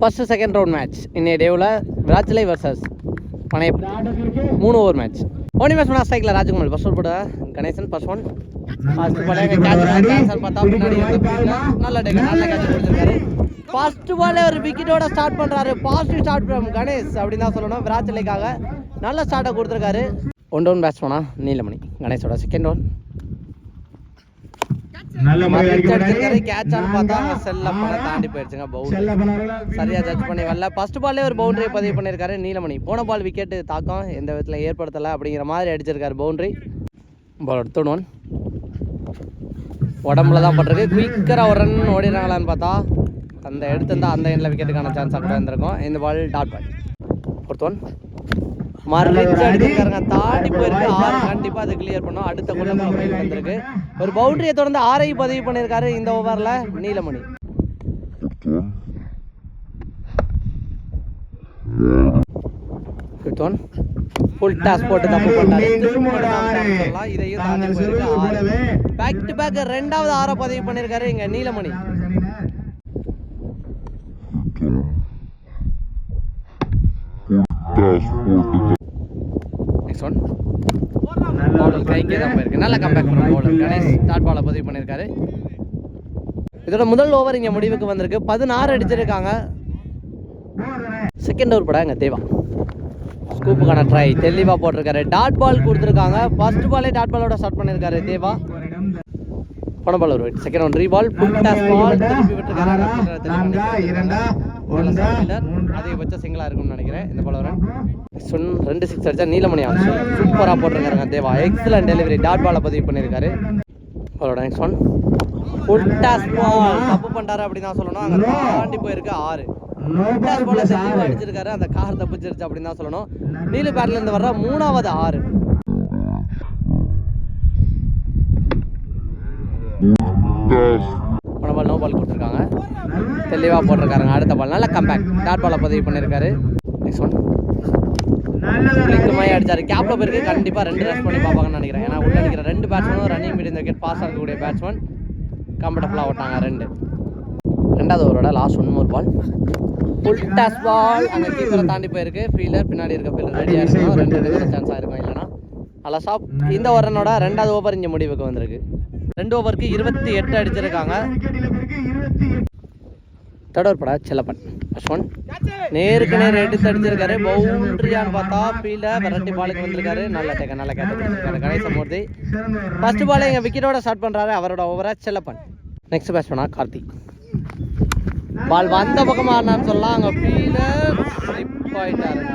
First second round match இன்னைய டேவில் விராச்சிலை versus பனைய மூணு ஓவர் மேட்ச் ஓனி மேட்ச் பண்ணா ஸ்ட்ரைக்கில் ராஜகுமார் ஃபர்ஸ்ட் ஓவர் போட. கணேசன் ஃபர்ஸ்ட் ஒன் ஃபர்ஸ்ட் பாலே கேட்ச் கேன்சர் பார்த்தா பின்னாடி நல்ல டேக் நல்ல கேட்ச் கொடுத்துருக்காரு ஃபர்ஸ்ட் பாலே ஒரு விக்கெட்டோட ஸ்டார்ட் பண்ணுறாரு பாசிட்டிவ் ஸ்டார்ட் ஃப்ரம் கணேஷ் அப்படின்னு தான் சொல்லணும். விராச்சிலைக்காக நல்ல ஸ்டார்ட்டை கொடுத்துருக்காரு. ஒன் டவுன் பேட்ஸ்மேனா நீலமணி. கணேஷோட செகண்ட் ஒன் நல்ல பார்த்தா செல்ல பண்ண தாண்டி போயிடுச்சுங்க பவுண்டரி செல்ல பண்ணாரு. சரியா ஜட்ஜ் பண்ணி வரல ஃபர்ஸ்ட் பால்லே ஒரு பவுண்டரி பதிவு பண்ணியிருக்காரு நீலமணி. போன பால் விக்கெட்டு தாக்கம் எந்த விதத்தில் ஏற்படுத்தலை அப்படிங்கிற மாதிரி அடிச்சிருக்காரு பவுண்டரி பால் எடுத்து ஒன் உடம்புல தான் பட்டிருக்கு. குயிக்கராக ஒரு ரன் ஓடிடுறாங்களான்னு பார்த்தா அந்த எடுத்திருந்தா அந்த எண்ணில் விக்கெட்டுக்கான சான்ஸாக கூட இருந்திருக்கும். இந்த பால் டாட் பால் ஒன் மறுச்சு அடிச்சிருக்காருங்க. தாண்டி போயிருக்கு. ஆறு கண்டிப்பாக அது கிளியர் பண்ணும். அடுத்த கொள்ள வந்திருக்கு. ஒரு பவுண்டரியை தொடர்ந்து ஆறை பதிவு பண்ணியிருக்காரு இந்த ஓவரில் நீலமணி. ஃபுல் டாஸ் போட்டு தப்பு பண்ணாரு. இதையும் பேக் டு பேக் ரெண்டாவது ஆறை பதிவு பண்ணியிருக்காரு இங்க நீலமணி நெக்ஸ்ட் ஒன் கைக்கே தான் போயிருக்கு நல்ல கம்பேக் பண்ண பவுலர் கணேஷ் டாட் பாலை பதிவு பண்ணியிருக்காரு. இதோட முதல் ஓவர் இங்கே முடிவுக்கு வந்திருக்கு. பதினாறு அடிச்சிருக்காங்க. செகண்ட் ஓவர் படம் இங்கே தேவா? ஸ்கூப்புக்கான ட்ரை தெளிவாக போட்டிருக்காரு. டாட் பால் கொடுத்துருக்காங்க. ஃபர்ஸ்ட் பாலே டாட் பாலோட ஸ்டார்ட் பண்ணியிருக்காரு தேவா. போன பால் ஒரு செகண்ட் ஒன் ரீ பால் ஃபுல் டாஸ் பால் திருப்பி விட்டுருக்காரு அதிகபட்ச சிங்கிளாக இருக்கும்னு நினைக்கிறேன் இந்த பால் வரேன் சொன் ரெண்டு சிக்ஸ் அடிச்சா நீலமணி ஆச்சு சூப்பராக போட்டிருக்காருங்க தேவா. எக்ஸலன்ட் டெலிவரி டாட் பாலை பதிவு பண்ணியிருக்காரு. பாலோட next one full toss ball தப்பு பண்ணிட்டாரு அப்படின்னு தான் சொல்லணும். அங்கே தாண்டி போயிருக்கு ஆறு. No ஃபுல் ball டாஸ் பாலை தெளிவாக. அடிச்சிருக்காரு. அந்த கார் தப்பிச்சிருச்சு அப்படின்னு தான் சொல்லணும் நீலு வர்ற மூணாவது ஆறு. போன பால் நோ பால் கொடுத்துருக்காங்க தெளிவாக போட்டிருக்காருங்க. அடுத்த பால் நல்ல கம்பேக் டாட் பாலை பதிவு பண்ணியிருக்காரு. நெக்ஸ்ட் ஒன் பிளிக்குமாய் அடிச்சாரு. கேப்ல போயிருக்கு. கண்டிப்பா ரெண்டு ரன் பண்ணி பார்ப்பாங்கன்னு நினைக்கிறேன். ஏன்னா உள்ள நிற்கிற ரெண்டு பேட்ஸ்மேனும் ரன்னிங் மீடியம் விக்கெட் பாஸ் ஆகக்கூடிய பேட்ஸ்மேன் கம்ஃபர்டபுளாக ஓட்டாங்க ரெண்டு. ரெண்டாவது ஓவரோட last one more ball full toss ball அங்கே கீப்பரை தாண்டி போயிருக்கு. ஃபீல்டர் பின்னாடி இருக்க ஃபீல்டர் ரெடியாக இருக்கணும். ரெண்டு சான்ஸ் ஆயிருக்கும் இல்லைனா அல்ல சாப் இந்த ஓவரனோட ரெண்டாவது ஓவர் இங்கே முடிவுக்கு வந்திருக்கு. ரெண்டு ஓவருக்கு இருபத்தி எட்டு அடிச்சிருக்காங்க விக்கெட் இழப்பிற்கு இருபத்தி எட்டு. தேர்ட் ஓவர் படா செல்லப்பன். ஃபர்ஸ்ட் ஒன் நேருக்கு நேர் எடுத்து அடிச்சிருக்காரு. பவுண்டரியான்னு பார்த்தா ஃபீல்டை விரட்டி பாலுக்கு வந்திருக்காரு. நல்ல டேக்க நல்ல கேட்ட கொடுத்துருக்காரு கணேசமூர்த்தி ஃபர்ஸ்ட் பால் எங்கள் விக்கெட்டோட ஸ்டார்ட் பண்ணுறாரு அவரோட ஓவரா செல்லப்பன். நெக்ஸ்ட் பேட்ஸ்மனா கார்த்திக் பால் வந்த பக்கமாக ஆடினான்னு சொல்லலாம். அங்கே ஃபீல்டர் ஸ்லிப் ஆகிட்டாருங்க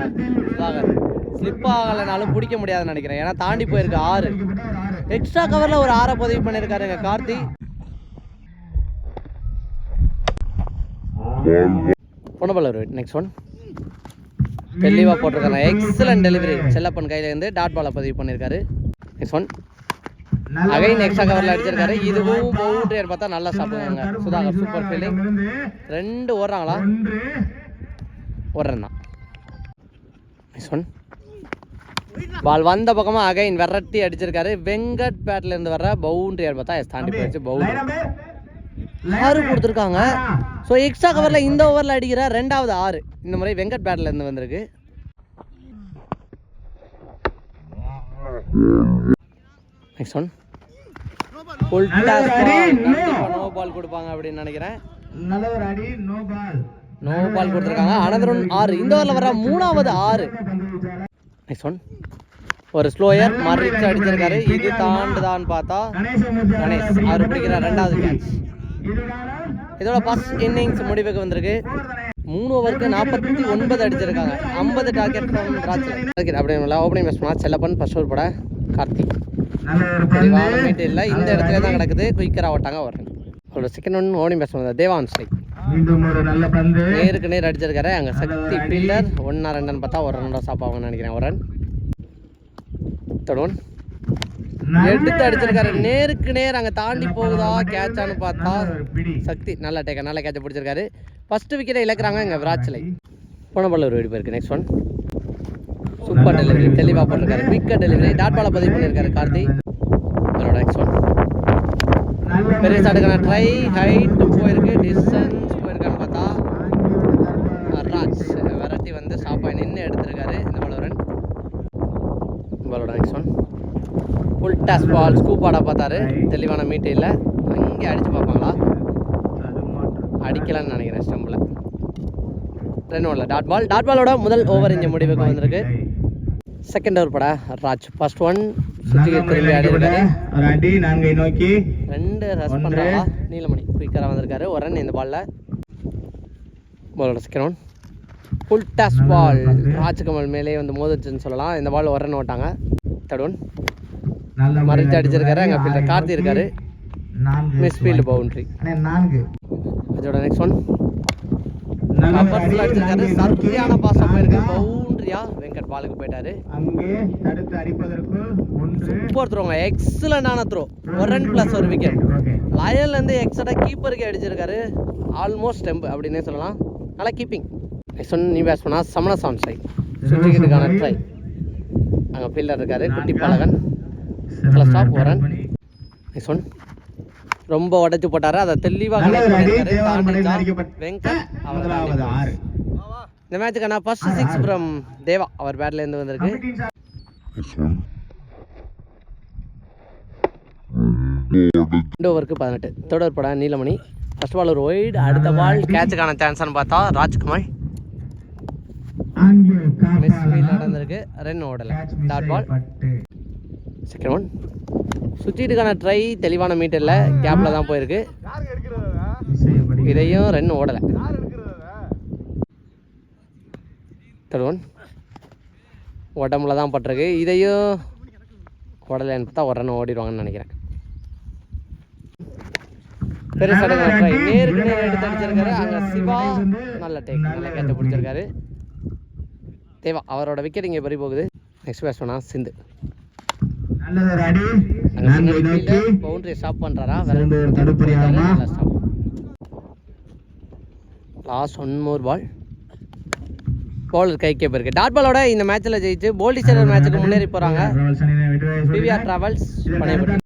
சுதாகர். ஸ்லிப் ஆகலைனாலும் பிடிக்க முடியாதுன்னு நினைக்கிறேன். ஏன்னா தாண்டி போயிருக்கு ஆறு. எக்ஸ்ட்ரா கவரில் ஒரு ஆறை பதிவு பண்ணியிருக்காருங்க கார்த்தி. நெக்ஸ்ட் ஒன் தெளிவாக போட்டிருக்காங்க எக்ஸலன்ட் டெலிவரி செல்லப்பன் கையிலேருந்து டாட் பாலை பதிவு பண்ணியிருக்காரு நெக்ஸ்ட் ஒன் அகைன் எக்ஸ்ட்ரா கவரில் அடிச்சிருக்காரு. இதுவும் பவுண்டரியார் பார்த்தா நல்லா சாப்பிடுவாங்க. சுதாகர் சூப்பர் ஃபீலிங் ரெண்டு ஓடுறாங்களா? தான் நெக்ஸ்ட் ஒன் பால் வந்த பக்கமாக அகைன் விரட்டி அடிச்சிருக்காரு. வெங்கட் பேட்ல இருந்து வர்ற பவுண்டரியார் பார்த்தா? தாண்டி போயிடுச்சு. பவுண்டரி ஆறு கொடுத்துருக்காங்க. ஸோ எக்ஸ்ட்ரா கவரில் இந்த ஓவரில் அடிக்கிற ரெண்டாவது ஆறு. இந்த முறை வெங்கட் இருந்து வந்திருக்கு. நெக்ஸ்ட் ஒன் நோ பால் கொடுப்பாங்க அப்படின்னு நினைக்கிறேன். நோ பால் கொடுத்துருக்காங்க. அனதர் ஒன் ஆறு. இந்த ஓவரில் வர மூணாவது ஆறு. நெக்ஸ்ட் ஒன் ஒரு ஸ்லோயர் மறிச்சு அடிச்சிருக்காரு. இது தாண்டுதான்னு பார்த்தா கணேஷ் ரெண்டாவது கேட்ச் இதோட ஃபர்ஸ்ட் இன்னிங்ஸ் முடிவுக்கு வந்திருக்கு. மூணு ஓவருக்கு நாற்பத்தி ஒன்பது அடிச்சிருக்காங்க. ஐம்பது டார்கெட் ஃப்ரம் ராஜ் அப்படின்னு opening batsman Chellappan first over பட கார்த்திக். நல்ல இல்லை. இந்த இடத்துல தான் கிடக்குது. குயிக்கராக ஓட்டாங்க வரேன் அவரோட second one opening batsman Devan strike நேருக்கு நேர் அடிச்சிருக்காரு. அங்கே சக்தி பில்லர் ஒன்றா ரெண்டுன்னு பார்த்தா ஒரு ரன்னோட ஸ்டாப் நினைக்கிறேன். ஒரு ரன் தேர்ட் எடுத்து அடிச்சிருக்காரு. நேருக்கு நேர் அங்கே தாண்டி போகுதா கேட்சான்னு பார்த்தா சக்தி நல்ல டேக்க நல்ல கேட்ச பிடிச்சிருக்காரு. ஃபர்ஸ்ட் விக்கெட்டை இழக்கிறாங்க இங்கே விராச்சிலை போன பால் ஒரு வெடி போயிருக்கு நெக்ஸ்ட் ஒன் சூப்பர் டெலிவரி தெளிவாக போட்டிருக்காரு. குயிக்கர் டெலிவரி டாட் பாலை பதிவு பண்ணியிருக்காரு கார்த்தி. அவரோட நெக்ஸ்ட் ஒன் பெரிய ஸ்டார்ட்டுக்கான ட்ரை ஹைட் போயிருக்கு. டிஸ்டன்ஸ் போயிருக்கான்னு பார்த்தா பண்ணி எடுத்திருக்காரு இந்த பாலோரன் பாலோட next one full toss ball scoop ஆட பார்த்தாரு. தெளிவான மீட்டு இல்லை. அங்கே அடிச்சு பார்ப்பாங்களா? அடிக்கலாம்னு நினைக்கிறேன் ஸ்டம்பில். ரெண்டு ஓவரில் டாட் பால் டாட் பாலோட முதல் ஓவர் இங்கே முடிவுக்கு வந்திருக்கு. செகண்ட் ஓவர் படா ராஜ். ஃபர்ஸ்ட் ஒன் சுற்றி திரும்பி ஆடி நான்கை நோக்கி. ரெண்டு ரஸ் ஒன்று. பண்ணுறாங்களா நீலமணி குயிக்கராக வந்திருக்காரு. ஒரு ரன் இந்த பாலில் பாலோட second one full toss ball Rajkamal மேலே வந்து மோதிச்சுன்னு சொல்லலாம். இந்த பால் ஒரு ரன் ஓட்டாங்க. தேர்ட் ஒன் மறைச்சு அடிச்சிருக்காரு. அங்கே ஃபீல்டர் கார்த்தி இருக்காரு மிஸ் ஃபீல்டு பவுண்ட்ரி அதோட நெக்ஸ்ட் ஒன் அடிச்சிருக்காரு. சரியான பாஸ் போயிருக்கு. பவுண்ட்ரியா? வெங்கட் பாலுக்கு போயிட்டாரு. சூப்பர் த்ரோங்க எக்ஸலண்டான த்ரோ ஒரு ரன் ப்ளஸ் ஒரு விக்கெட் ஓகே லயன்லேருந்து எக்ஸ்ட்ரா கீப்பருக்கு அடிச்சிருக்காரு. ஆல்மோஸ்ட் ஸ்டெம்ப் அப்படின்னே சொல்லலாம். நல்லா கீப்பிங் நெக்ஸ்ட் ஒன் நீ பேட்ஸ் பண்ணால் சமண சான் ஸ்ட்ரைக் சுற்றிக்கிட்டுக்கான ட்ரை அங்கே ஃபீல்டர் இருக்காரு. குட்டி பாலகன் Stop, ஒரு run. நெக்ஸ்ட் ஒன் ரொம்ப உடைச்சு போட்டாரு. அதை தெளிவாக வெங்கட் இந்த மேட்சுக்கான ஃபர்ஸ்ட் சிக்ஸ் ஃப்ரம் தேவா. அவர் பேட்லேருந்து வந்திருக்கு. ரெண்டு ஓவருக்கு பதினெட்டு. தேர்ட் ஓவர் படம் நீலமணி. ஃபர்ஸ்ட் பால் ஒரு ஒய்டு அடுத்த பால் கேட்சுக்கான சான்ஸ்னு பார்த்தா ராஜ்குமார். மிஸ் நடந்திருக்கு. ரன் ஓடலை. Dot ball. செகண்ட் ஒன் சுற்றிட்டுக்கான ட்ரை தெளிவான மீட்டரில் கேப்பில் தான் போயிருக்கு. இதையும் ரன் ஓடலை. தேர்ட் ஒன் உடம்புல தான் பட்டிருக்கு. இதையும் ஓடலைன்னு பார்த்தா ஒரு ரன் ஓடிடுவாங்கன்னு நினைக்கிறேன். பெருசாக நேருக்கு நேர் எடுத்து அடிச்சிருக்காரு. அங்கே சிவா நல்ல டேக் நல்ல கேட்ச பிடிச்சிருக்காரு தேவா அவரோட விக்கெட் இங்கே பறி போகுது. நெக்ஸ்ட் பேட்ஸ்மேனா சிந்து. நல்லது ஒரு அடி அங்கே நான்கை நோக்கி பவுண்டரி ஸ்டாப் பண்ணுறாரா சிறந்த ஒரு தடுப்பறியாமா last one more ball bowler கை கேப் இருக்கு. டாட் பாலோட இந்த மேட்ச்சில் ஜெயிச்சு போல்டி மேட்ச்சுக்கு முன்னேறி பிவிஆர் டிராவல்ஸ்